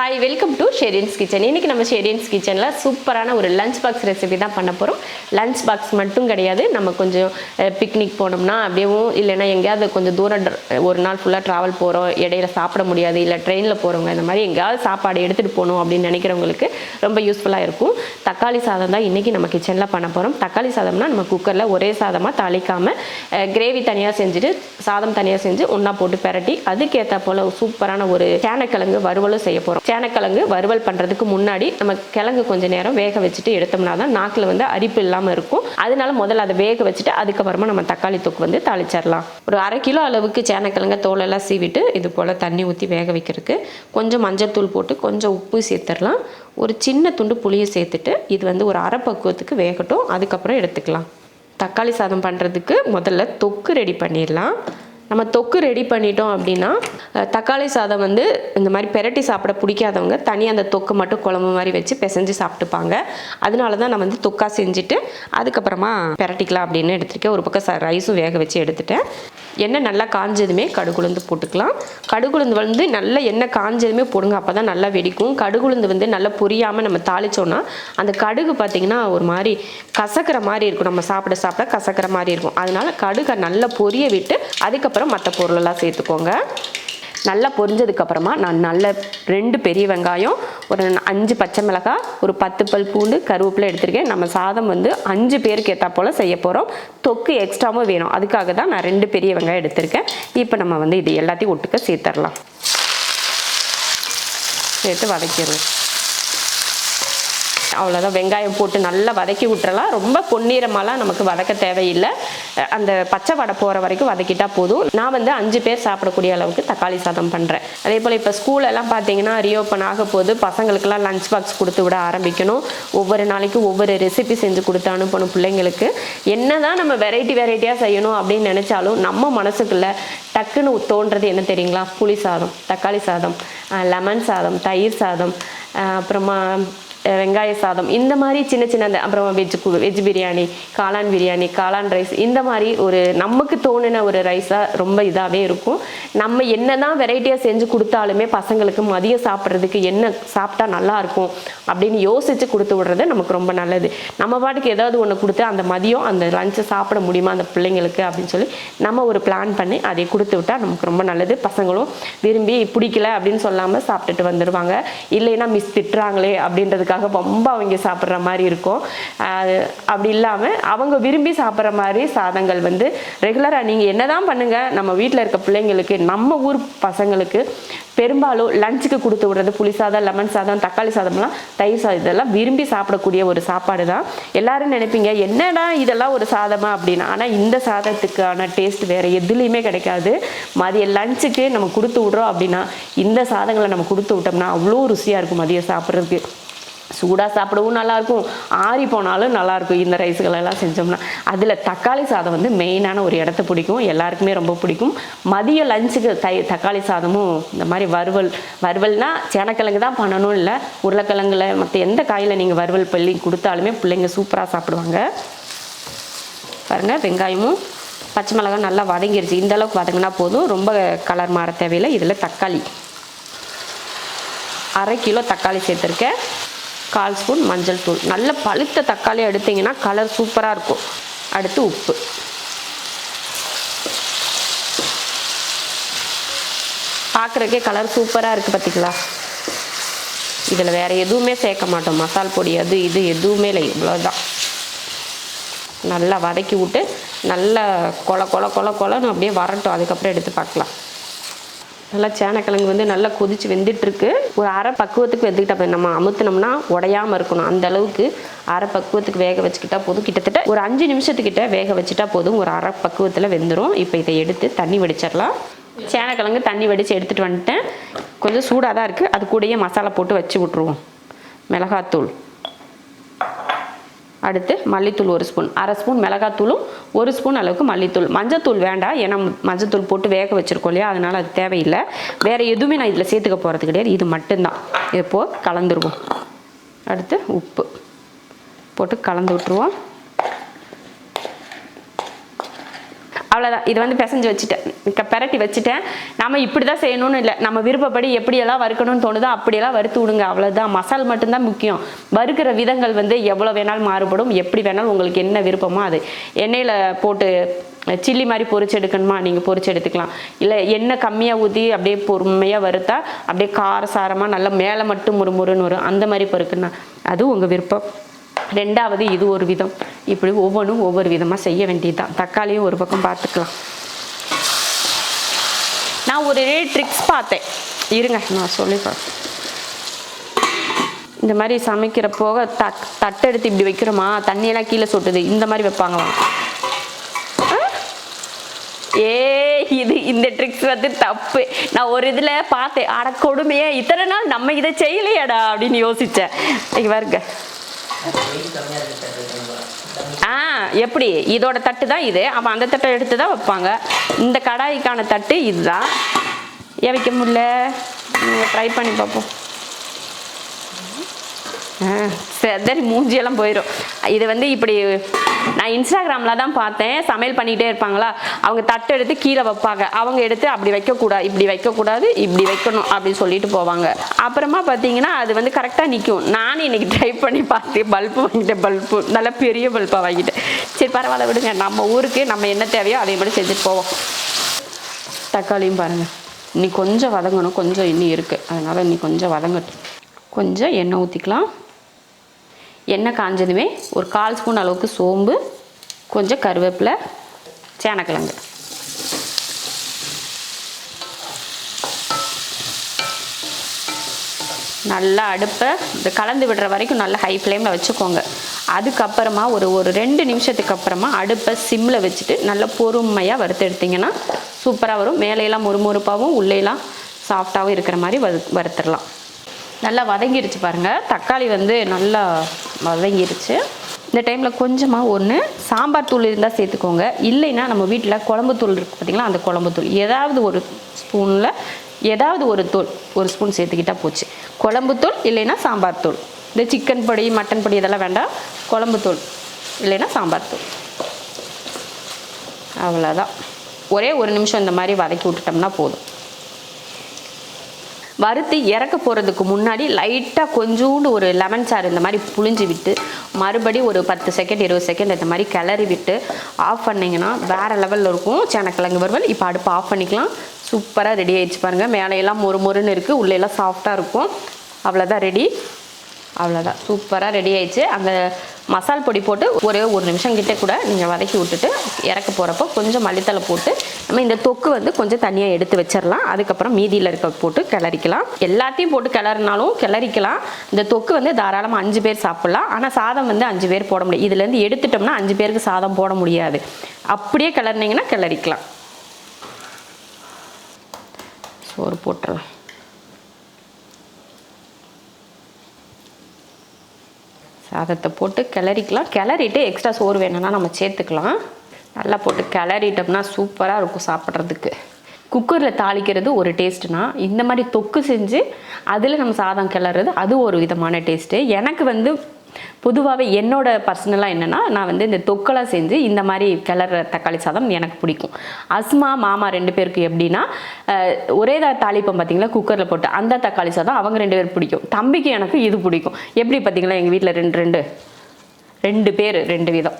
Hi welcome to Sherian's kitchen இன்னைக்கு நம்ம ஷெரியன்ஸ் கிச்சனில் சூப்பரான ஒரு லஞ்ச் பாக்ஸ் ரெசிபி தான் பண்ண போகிறோம் லஞ்ச் பாக்ஸ் மட்டும் கிடையாது. நம்ம கொஞ்சம் பிக்னிக் போனோம்னா அப்படியேவும் இல்லைன்னா எங்கேயாவது கொஞ்சம் தூரம் ஒரு நாள் ஃபுல்லாக ட்ராவல் போகிறோம் இடையில சாப்பிட முடியாது. இல்லை ட்ரெயினில் போகிறவங்க இந்த மாதிரி எங்கேயாவது சாப்பாடு எடுத்துகிட்டு போகணும் அப்படின்னு நினைக்கிறவங்களுக்கு ரொம்ப யூஸ்ஃபுல்லாக இருக்கும். தக்காளி சாதம் தான் இன்றைக்கி நம்ம கிச்சனில் பண்ண போகிறோம் தக்காளி சாதம்னா நம்ம குக்கரில் ஒரே சாதமாக தாளிக்காமல் கிரேவி தனியாக செஞ்சுட்டு சாதம் தனியாக செஞ்சு ஒன்றா போட்டு பெரட்டி அதுக்கேற்ற போல் சூப்பரான ஒரு சேனக்கிழங்கு வறுவலும் செய்ய போகிறோம் சேனக்கிழங்கு வறுவல் பண்ணுறதுக்கு முன்னாடி நம்ம கிழங்கு கொஞ்சம் நேரம் வேக வச்சுட்டு எடுத்தோம்னா தான் நாக்கில் வந்து அரிப்பு இல்லாமல் இருக்கும். அதனால முதல்ல அதை வேக வச்சுட்டு அதுக்கப்புறமா நம்ம தக்காளி தொக்கு வந்து தாளிச்சிடலாம். ஒரு அரை கிலோ அளவுக்கு சேனக்கிழங்க தோலெல்லாம் சீவிட்டு இது போல் தண்ணி ஊற்றி வேக வைக்கிறதுக்கு கொஞ்சம் மஞ்சள் தூள் போட்டு கொஞ்சம் உப்பு சேர்த்துடலாம். ஒரு சின்ன துண்டு புளியை சேர்த்துட்டு இது வந்து ஒரு அரை பக்குவத்துக்கு வேகட்டும். அதுக்கப்புறம் எடுத்துக்கலாம். தக்காளி சாதம் பண்ணுறதுக்கு முதல்ல தொக்கு ரெடி பண்ணிடலாம். நம்ம தொக்கு ரெடி பண்ணிட்டோம் அப்படின்னா தக்காளி சாதம் வந்து இந்த மாதிரி பெரட்டி சாப்பிட பிடிக்காதவங்க தனியாக அந்த தொக்கு மட்டும் குழம்பு மாதிரி வச்சு பிசைஞ்சு சாப்பிட்டுப்பாங்க. அதனால தான் நான் வந்து தொக்கா செஞ்சுட்டு அதுக்கப்புறமா பெரட்டிக்கலாம் அப்படின்னு எடுத்துருக்கேன். ஒரு பக்கம் ச- ரைஸும் வேக வச்சு எடுத்துட்டேன். எண்ணெய் நல்லா காஞ்சதுமே கடுகுளுந்து போட்டுக்கலாம். கடுகுளுந்து வந்து நல்லா எண்ணெய் காஞ்சதுமே போடுங்க அப்போ தான் நல்லா வெடிக்கும். கடுகுளுந்து வந்து நல்லா பொரியாமல் நம்ம தாளித்தோன்னா அந்த கடுகு பார்த்திங்கன்னா ஒரு மாதிரி கசக்கிற மாதிரி இருக்கும். நம்ம சாப்பிட சாப்பிட கசக்கிற மாதிரி இருக்கும். அதனால் கடுகை நல்லா பொரிய விட்டு அதுக்கப்புறம் மற்ற பொருளெல்லாம் சேர்த்துக்கோங்க. நல்லா பொரிஞ்சதுக்கப்புறமா நான் நல்ல ரெண்டு பெரிய வெங்காயம் ஒரு அஞ்சு பச்சை மிளகாய் ஒரு பத்து பல் பூண்டு கருவேப்பிலை எடுத்திருக்கேன். நம்ம சாதம் வந்து அஞ்சு பேருக்கு ஏற்றா போல் செய்ய போகிறோம் தொக்கு எக்ஸ்ட்ராவும் வேணும். அதுக்காக தான் நான் ரெண்டு பெரிய வெங்காயம் எடுத்திருக்கேன். இப்போ நம்ம வந்து இது எல்லாத்தையும் ஒட்டுக்க சேர்த்துடலாம் சேர்த்து வதக்கிடுவோம் அவ்வளோதான் வெங்காயம் போட்டு நல்லா வதக்கி விட்டுறலாம். ரொம்ப பொன்னிறமாலாம் நமக்கு வதக்க தேவையில்லை. அந்த பச்சை வடை போகிற வரைக்கும் வதக்கிட்டா போதும். நான் வந்து அஞ்சு பேர் சாப்பிடக்கூடிய அளவுக்கு தக்காளி சாதம் பண்ணுறேன் அதே போல் இப்போ ஸ்கூலெல்லாம் பார்த்தீங்கன்னா ரீஓப்பன் ஆக போது பசங்களுக்கெல்லாம் லஞ்ச் பாக்ஸ் கொடுத்து விட ஆரம்பிக்கணும். ஒவ்வொரு நாளைக்கு ஒவ்வொரு ரெசிபி செஞ்சு கொடுத்து அனுப்பணும் பிள்ளைங்களுக்கு. என்னதான் நம்ம வெரைட்டி வெரைட்டியாக செய்யணும் அப்படின்னு நினச்சாலும் நம்ம மனசுக்குள்ள டக்குன்னு தோன்றது என்ன தெரியுங்களா? புளி சாதம் தக்காளி சாதம் லெமன் சாதம் தயிர் சாதம் அப்புறமா வெங்காய சாதம் இந்த மாதிரி சின்ன சின்ன அந்த அப்புறம் வெஜ் வெஜ் பிரியாணி காளான் பிரியாணி காளான் ரைஸ் இந்த மாதிரி ஒரு நமக்கு தோணின ஒரு ரைஸாக ரொம்ப இதாகவே இருக்கும். நம்ம என்ன தான் வெரைட்டியாக செஞ்சு கொடுத்தாலுமே பசங்களுக்கு மதியம் சாப்பிட்றதுக்கு என்ன சாப்பிட்டா நல்லா இருக்கும் அப்படின்னு யோசித்து கொடுத்து விடுறது நமக்கு ரொம்ப நல்லது. நம்ம பாட்டுக்கு ஏதாவது ஒன்று கொடுத்து அந்த மதியம் அந்த லஞ்சை சாப்பிட முடியுமா அந்த பிள்ளைங்களுக்கு அப்படின்னு சொல்லி நம்ம ஒரு பிளான் பண்ணி அதை கொடுத்து விட்டா நமக்கு ரொம்ப நல்லது. பசங்களும் விரும்பி பிடிக்கல அப்படின்னு சொல்லாமல் சாப்பிட்டுட்டு வந்துடுவாங்க இல்லைன்னா மிஸ் திட்டுறாங்களே அப்படின்றதுக்கு அப்படின்றதுக்காக ரொம்ப அவங்க சாப்பிட்ற மாதிரி இருக்கும். அப்படி இல்லாமல் அவங்க விரும்பி சாப்பிட்ற மாதிரி சாதங்கள் வந்து ரெகுலராக நீங்கள் என்ன தான் பண்ணுங்கள் நம்ம வீட்டில் இருக்க பிள்ளைங்களுக்கு நம்ம ஊர் பசங்களுக்கு பெரும்பாலும் லஞ்சுக்கு கொடுத்து விடுறது புளி சாதம் லெமன் சாதம் தக்காளி சாதம்லாம் தயிர் சாதம் இதெல்லாம் விரும்பி சாப்பிடக்கூடிய ஒரு சாப்பாடு தான். எல்லாரும் நினைப்பீங்க என்னடா இதெல்லாம் ஒரு சாதமா அப்படின்னு. ஆனால் இந்த சாதத்துக்கான டேஸ்ட் வேறு எதுலேயுமே கிடைக்காது. மதிய லஞ்சுக்கு நம்ம கொடுத்து விட்றோம் அப்படின்னா இந்த சாதங்களை நம்ம கொடுத்து விட்டோம்னா அவ்வளோ ருசியாக இருக்கும் மதியம் சாப்பிட்றதுக்கு. சூடாக சாப்பிடவும் நல்லாயிருக்கும். ஆறி போனாலும் நல்லாயிருக்கும். இந்த ரைஸுகள் எல்லாம் செஞ்சோம்னா. அதில் தக்காளி சாதம் வந்து மெயினான ஒரு இடத்த பிடிக்கும். எல்லாருக்குமே ரொம்ப பிடிக்கும். மதிய லஞ்சுக்கு தை தக்காளி சாதமும் இந்த மாதிரி வறுவல் வறுவல்னால் சேனக்கிழங்கு தான் பண்ணணும் இல்லை. உருளைக்கிழங்குல மற்ற எந்த காயில் நீங்கள் வறுவல் பள்ளி கொடுத்தாலுமே பிள்ளைங்க சூப்பராக சாப்பிடுவாங்க. பாருங்கள் வெங்காயமும் பச்சை மிளகாய் நல்லா வதங்கிருச்சு. இந்த அளவுக்கு வதங்கினா போதும். ரொம்ப கலர் மாற தேவையில்லை. இதில் தக்காளி. அரை கிலோ தக்காளி சேர்த்துருக்கேன். கால் ஸ்பூன் மஞ்சள் தூள். நல்ல பழுத்த தக்காளி எடுத்தீங்கன்னா கலர் சூப்பராக இருக்கும். அடுத்து உப்பு. பார்க்குறக்கே கலர் சூப்பராக இருக்குது பார்த்திங்களா இதில் வேறு எதுவுமே சேர்க்க மாட்டோம். மசால் பொடி அது இது எதுவுமே இல்லை. இவ்வளோதான் நல்லா வதக்கி விட்டு நல்லா கொல கொல கொல கொலன்னு அப்படியே வரட்டும். அதுக்கப்புறம் எடுத்து பார்க்கலாம். நல்லா சேனக்கிழங்கு வந்து நல்லா கொதிச்சு வெந்துட்டுருக்கு. ஒரு அரை பக்குவத்துக்கு வெந்துக்கிட்டா நம்ம அமுத்துனோம்னா உடையாமல் இருக்கணும். அந்த அளவுக்கு அரை பக்குவத்துக்கு வேக வச்சுக்கிட்டா போதும். கிட்டத்தட்ட ஒரு அஞ்சு நிமிஷத்துக்கிட்ட வேக வச்சுட்டா போதும். ஒரு அரை பக்குவத்தில் வெந்துடும் இப்போ இதை எடுத்து தண்ணி வடிச்சிடலாம். சேனக்கிழங்கு தண்ணி வடித்து எடுத்துகிட்டு வந்துட்டேன். கொஞ்சம் சூடாக தான் இருக்குது அது கூடயே மசாலா போட்டு வச்சு விட்ருவோம் மிளகாத்தூள். அடுத்து மல்லித்தூள் ஒரு ஸ்பூன் அரை ஸ்பூன் மிளகாத்தூளும் ஒரு ஸ்பூன் அளவுக்கு மல்லித்தூள். மஞ்சத்தூள் வேண்டாம் ஏன்னா மஞ்சத்தூள் போட்டு வேக வச்சுருக்கோம் இல்லையா அதனால் அது தேவையில்லை. வேறு எதுவுமே நான் இதில் சேர்த்துக்க போகிறது கிடையாது இது மட்டும்தான். இப்போது கலந்துருவோம். அடுத்து உப்பு போட்டு கலந்து விட்டுருவோம். அவ்வளோதான் இது வந்து பிசைஞ்சு வச்சுட்டேன். க- பெரட்டி வச்சுட்டேன். நம்ம இப்படி தான் செய்யணும்னு இல்லை. நம்ம விருப்பப்படி எப்படியெல்லாம் வறுக்கணும்னு தோணுதோ அப்படியெல்லாம் வறுத்து விடுங்க. அவ்வளோதான் மசால் மட்டும்தான் முக்கியம். வறுக்கிற விதங்கள் வந்து எவ்வளோ வேணாலும் மாறுபடும். எப்படி வேணாலும் உங்களுக்கு என்ன விருப்பமோ அது. எண்ணெயில் போட்டு சில்லி மாதிரி பொரிச்சு எடுக்கணுமா? நீங்கள் பொரிச்சு எடுத்துக்கலாம். இல்லை எண்ணெய் கம்மியாக ஊற்றி அப்படியே பொறுமையாக வறுத்தா அப்படியே காரசாரமாக நல்லா மேலே மட்டும் முறுமுறுன்னு வரும். அந்த மாதிரி பொறுக்குன்னா. அது உங்கள் விருப்பம். ரெண்டாவது இது ஒரு விதம். இப்படி ஒவ்வொன்றும் ஒவ்வொரு விதமாக செய்ய வேண்டியதுதான். தக்காளியும் ஒரு பக்கம் பார்த்துக்கலாம். நான் ஒரு ட்ரிக்ஸ் பார்த்தேன். இருங்க நான் சொல்லி பார்த்தேன் இந்த மாதிரி சமைக்கிறப்போ த தட்டை தட்டெடுத்து இப்படி வைக்கிறோமா? தண்ணியெல்லாம் கீழே சொட்டுது. இந்த மாதிரி வைப்பாங்களாம் ஏ இது இந்த ட்ரிக்ஸ் வந்து தப்பு. நான் ஒரு இதில் பார்த்தேன். அட கொடுமையே இத்தனை நாள் நம்ம இதை செய்யலையாடா அப்படின்னு யோசித்தேன் இங்கே பாருங்க. ஆ எப்படி? இதோட தட்டு தான் இது. அப்போ அந்த தட்டை எடுத்து தான் வைப்பாங்க. இந்த கடாய்க்கான தட்டு இதுதான். ஏன் வைக்க முடியல ட்ரை பண்ணி பார்ப்போம். ஆ, சரி மூஞ்சியெல்லாம் போயிடும் இது வந்து இப்படி நான் இன்ஸ்டாகிராமில் தான் பார்த்தேன். சமையல் பண்ணிகிட்டே இருப்பாங்களா? அவங்க தட்டு எடுத்து கீழே வைப்பாங்க. அவங்க எடுத்து அப்படி வைக்கக்கூடாது இப்படி வைக்கக்கூடாது இப்படி வைக்கணும் அப்படின்னு சொல்லிட்டு போவாங்க. அப்புறமா பார்த்தீங்கன்னா அது வந்து கரெக்டாக நிற்கும் நானும் இன்றைக்கி ட்ரை பண்ணி பார்த்தேன். பல்பு வாங்கிட்டேன் பல்பு நல்லா பெரிய பல்பாக வாங்கிட்டேன். சரி பரவாயில்ல விடுங்க. நம்ம ஊருக்கு நம்ம என்ன தேவையோ அதே மாதிரி செஞ்சுட்டு போவோம். தக்காளியும் பாருங்கள் இன்னி கொஞ்சம் வதங்கணும். கொஞ்சம் இன்னி இருக்குது அதனால் இன்னி கொஞ்சம் வதங்கட்டும். கொஞ்சம் எண்ணெய் ஊற்றிக்கலாம் எண்ணெய் காஞ்சதுமே ஒரு கால் ஸ்பூன் அளவுக்கு சோம்பு கொஞ்சம் கருவேப்பிலை சேனக்கிழங்கு. நல்லா அடுப்பை இந்த கலந்து விடுற வரைக்கும் நல்லா ஹை ஃப்ளேமில் வச்சுக்கோங்க. அதுக்கப்புறமா ஒரு ஒரு ரெண்டு நிமிஷத்துக்கு அப்புறமா அடுப்பை சிம்மில் வச்சுட்டு நல்லா பொறுமையாக வறுத்து எடுத்திங்கன்னா சூப்பராக வரும். மேலையெல்லாம் மொறுமொறுப்பாகவும் உள்ளேலாம் சாஃப்டாகவும் இருக்கிற மாதிரி வறு வறுத்துடலாம். நல்லா வதங்கிடுச்சு பாருங்கள் தக்காளி வந்து நல்லா வதங்கிடுச்சு இந்த டைமில் கொஞ்சமாக ஒன்று சாம்பார் தூள் இருந்தால் சேர்த்துக்கோங்க. இல்லைன்னா நம்ம வீட்டில் குழம்பு தூள் இருக்குது பார்த்தீங்களா அந்த குழம்பு தூள். ஏதாவது ஒரு ஸ்பூனில் ஏதாவது ஒரு தூள் ஒரு ஸ்பூன் சேர்த்துக்கிட்டா போச்சு. குழம்பு தூள் இல்லைன்னா சாம்பார் தூள். இந்த சிக்கன் பொடி மட்டன் பொடி இதெல்லாம் வேண்டாம். குழம்பு தூள் இல்லைன்னா சாம்பார் தூள். அவ்வளோதான் ஒரே ஒரு நிமிஷம் இந்த மாதிரி வதக்கி விட்டுட்டோம்னா போதும். வறுத்து இறக்க போகிறதுக்கு முன்னாடி லைட்டாக கொஞ்சோண்டு ஒரு லெமன் சாறு இந்த மாதிரி புழிஞ்சு விட்டு மறுபடி ஒரு பத்து செகண்ட் இருபது செகண்ட் இந்த மாதிரி கிளறி விட்டு ஆஃப் பண்ணிங்கன்னா வேறு லெவலில் இருக்கும். சேனக்கிழங்கு வறுவல். இப்போ அடுப்பு ஆஃப் பண்ணிக்கலாம். சூப்பராக ரெடி ஆயிடுச்சு பாருங்கள் மேலையெல்லாம் மொறு மொறுன்னு இருக்குது உள்ளேலாம் சாஃப்டாக இருக்கும். அவ்வளோதான் ரெடி அவ்வளோதான் சூப்பராக ரெடி ஆயிடுச்சு. அந்த மசால் பொடி போட்டு ஒரே ஒரு நிமிஷம் கிட்ட கூட நீங்கள் வதக்கி விட்டுட்டு இறக்க போகிறப்போ கொஞ்சம் மல்லித்தலை போட்டு நம்ம இந்த தொக்கு வந்து கொஞ்சம் தனியாக எடுத்து வச்சிடலாம். அதுக்கப்புறம் மீதியில் இருக்க போட்டு கிளறிக்கலாம். எல்லாத்தையும் போட்டு கிளறினாலும் கிளறிக்கலாம். இந்த தொக்கு வந்து தாராளமாக அஞ்சு பேர் சாப்பிட்லாம். ஆனால் சாதம் வந்து அஞ்சு பேர் போட முடியாது. இதுலேருந்து எடுத்துட்டோம்னா அஞ்சு பேருக்கு சாதம் போட முடியாது. அப்படியே கிளறினீங்கன்னா கிளறிக்கலாம். சோறு போட்டுடலாம். சாதத்தை போட்டு கிளறிக்கலாம். கிளறிட்டு எக்ஸ்ட்ரா சோறு வேணும்னா நம்ம சேர்த்துக்கலாம். நல்லா போட்டு கிளறிட்டோம்னா சூப்பராக இருக்கும் சாப்பிட்றதுக்கு. குக்கரில் தாளிக்கிறது ஒரு டேஸ்ட்னா இந்த மாதிரி தொக்கு செஞ்சு அதில் நம்ம சாதம் கிளறது அது ஒரு விதமான டேஸ்ட்டு எனக்கு வந்து பொதுவாகவே என்னோட பர்சனலாக என்னென்னா நான் வந்து இந்த தொக்கெல்லாம் செஞ்சு இந்த மாதிரி கிளற தக்காளி சாதம் எனக்கு பிடிக்கும். அஸ்மா மாமா ரெண்டு பேருக்கு எப்படின்னா ஒரே தான் தாளிப்பம் பார்த்தீங்களா குக்கரில் போட்டு அந்த தக்காளி சாதம் அவங்க ரெண்டு பேருக்கு பிடிக்கும். தம்பிக்கு எனக்கு இது பிடிக்கும். எப்படி பார்த்தீங்களா எங்கள் வீட்டில் ரெண்டு ரெண்டு. ரெண்டு பேர் ரெண்டு விதம்.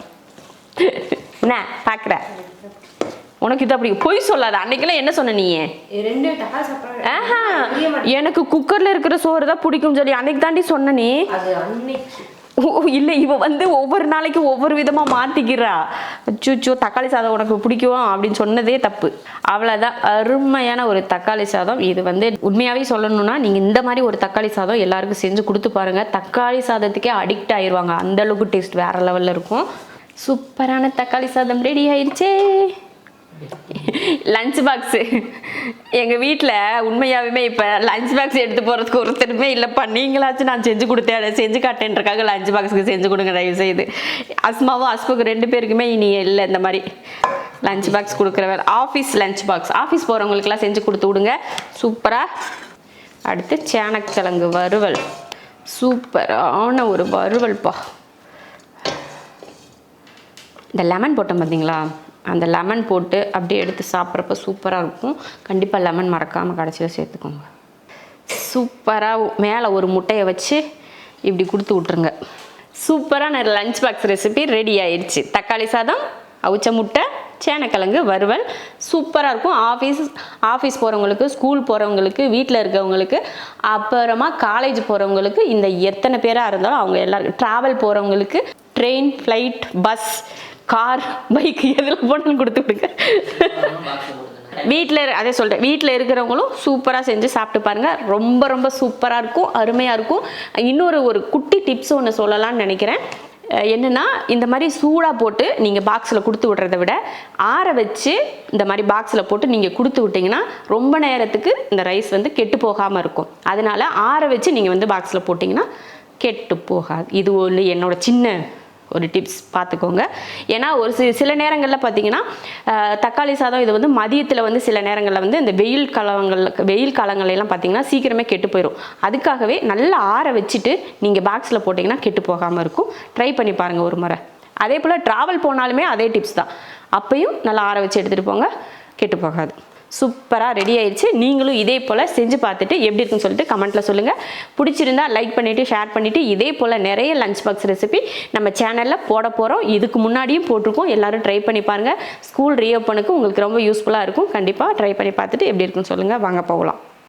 என்ன பார்க்குற உனக்கு இது அப்படி பொய் சொல்லாத. அன்னைக்கெல்லாம் என்ன சொன்ன நீ? எனக்கு குக்கர்ல இருக்கிற சோறு தான் பிடிக்கும் சொல்லி அன்னைக்கு தாண்டி சொன்ன நீ? ஓ இல்லை இவ வந்து ஒவ்வொரு நாளைக்கு ஒவ்வொரு விதமாக மாற்றிக்கிறா அச்சோ தக்காளி சாதம் உனக்கு பிடிக்கும்? அப்படின்னு சொன்னதே தப்பு. அவ்வளோதான் அருமையான ஒரு தக்காளி சாதம். இது வந்து உண்மையாகவே சொல்லணும்னா நீங்கள் இந்த மாதிரி ஒரு தக்காளி சாதம் எல்லாருக்கும் செஞ்சு கொடுத்து பாருங்கள் தக்காளி சாதத்துக்கே அடிக்ட் ஆயிடுவாங்க அந்த அளவுக்கு டேஸ்ட் வேற லெவலில் இருக்கும். சூப்பரான தக்காளி சாதம் ரெடி ஆயிடுச்சே லஞ்ச் பாக்ஸு எங்கள் வீட்டில் உண்மையாகவே இப்போ லஞ்ச் பாக்ஸ் எடுத்து போகிறதுக்கு ஒருத்தருமே இல்லைப்பா நீங்களாச்சும் நான் செஞ்சு கொடுத்தேன். செஞ்சு காட்டேன்றக்காக லஞ்ச் பாக்ஸுக்கு செஞ்சு கொடுங்க தயவு செய்து அஸ்மாவும் அஸ்முக்கு ரெண்டு பேருக்குமே இனி இல்லை இந்த மாதிரி லஞ்ச் பாக்ஸ் கொடுக்குற வேலை ஆஃபீஸ் லஞ்ச் பாக்ஸ் ஆஃபீஸ் போகிறவங்களுக்குலாம் செஞ்சு கொடுத்து விடுங்க. சூப்பராக அடுத்து சேனக்கிழங்கு வறுவல். சூப்பரான ஒரு வறுவல்ப்பா இந்த லெமன் போட்டோம் பார்த்தீங்களா அந்த லெமன் போட்டு அப்படியே எடுத்து சாப்பிட்றப்ப சூப்பராக இருக்கும். கண்டிப்பாக லெமன் மறக்காமல் கடைசியில் சேர்த்துக்கோங்க. சூப்பராக மேலே ஒரு முட்டையை வச்சு இப்படி கொடுத்து விட்ருங்க சூப்பரான லஞ்ச் பாக்ஸ் ரெசிபி ரெடி ஆயிடுச்சு. தக்காளி சாதம் அவிச்ச முட்டை சேனக்கிழங்கு வறுவல். சூப்பராக இருக்கும். ஆஃபீஸ் ஆஃபீஸ் போகிறவங்களுக்கு ஸ்கூல் போகிறவங்களுக்கு வீட்டில் இருக்கவங்களுக்கு அப்புறமா காலேஜ் போகிறவங்களுக்கு இந்த எத்தனை பேராக இருந்தாலும் அவங்க எல்லாருக்கும் ட்ராவல் போகிறவங்களுக்கு train flight bus car bike எதில் போனாலும் கொடுத்து விடுங்க. வீட்டில் அதே சொல்கிறேன் வீட்டில் இருக்கிறவங்களும் சூப்பராக செஞ்சு சாப்பிட்டு பாருங்கள் ரொம்ப ரொம்ப சூப்பராக இருக்கும் அருமையாக இருக்கும். இன்னொரு ஒரு குட்டி டிப்ஸ் ஒன்று சொல்லலாம்னு நினைக்கிறேன். என்னென்னா இந்த மாதிரி சூடாக போட்டு நீங்கள் பாக்ஸில் கொடுத்து விடுறத விட ஆற வச்சு இந்த மாதிரி பாக்ஸில் போட்டு நீங்கள் கொடுத்து விட்டிங்கன்னா ரொம்ப நேரத்துக்கு இந்த ரைஸ் வந்து கெட்டு போகாமல் இருக்கும். அதனால் ஆற வச்சு நீங்கள் வந்து பாக்ஸில் போட்டிங்கன்னா கெட்டு போகாது இது ஒன்று என்னோடய சின்ன ஒரு டிப்ஸ் பார்த்துக்கோங்க. ஏன்னா ஒரு சி சில நேரங்களில் பார்த்தீங்கன்னா தக்காளி சாதம் இது வந்து மதியத்தில் வந்து சில நேரங்களில் வந்து இந்த வெயில் காலங்கள் வெயில் காலங்கள்ல பார்த்தீங்கன்னா சீக்கிரமே கெட்டு போயிடும் அதுக்காகவே நல்லா ஆற வச்சுட்டு நீங்கள் பாக்ஸில் போட்டிங்கன்னா கெட்டு போகாமல் இருக்கும். ட்ரை பண்ணி பாருங்கள் ஒரு முறை. அதே போல் ட்ராவல் போனாலுமே அதே டிப்ஸ் தான். அப்பையும் நல்லா ஆற வச்சு எடுத்துகிட்டு போங்க. கெட்டு போகாது. சூப்பராக ரெடி ஆயிடுச்சு நீங்களும் இதே போல் செஞ்சு பார்த்துட்டு எப்படி இருக்குன்னு சொல்லிட்டு கமெண்ட்டில் சொல்லுங்கள் பிடிச்சிருந்தா லைக் பண்ணிவிட்டு ஷேர் பண்ணிவிட்டு இதே போல் நிறைய லஞ்ச் பாக்ஸ் ரெசிபி நம்ம சேனலில் போட போகிறோம் இதுக்கு முன்னாடியும் போட்டிருக்கோம். எல்லோரும் ட்ரை பண்ணி பாருங்கள் ஸ்கூல் ரீஓப்பனுக்கு உங்களுக்கு ரொம்ப யூஸ்ஃபுல்லாக இருக்கும். கண்டிப்பாக ட்ரை பண்ணி பார்த்துட்டு எப்படி இருக்குன்னு சொல்லுங்கள் வாங்க போகலாம்.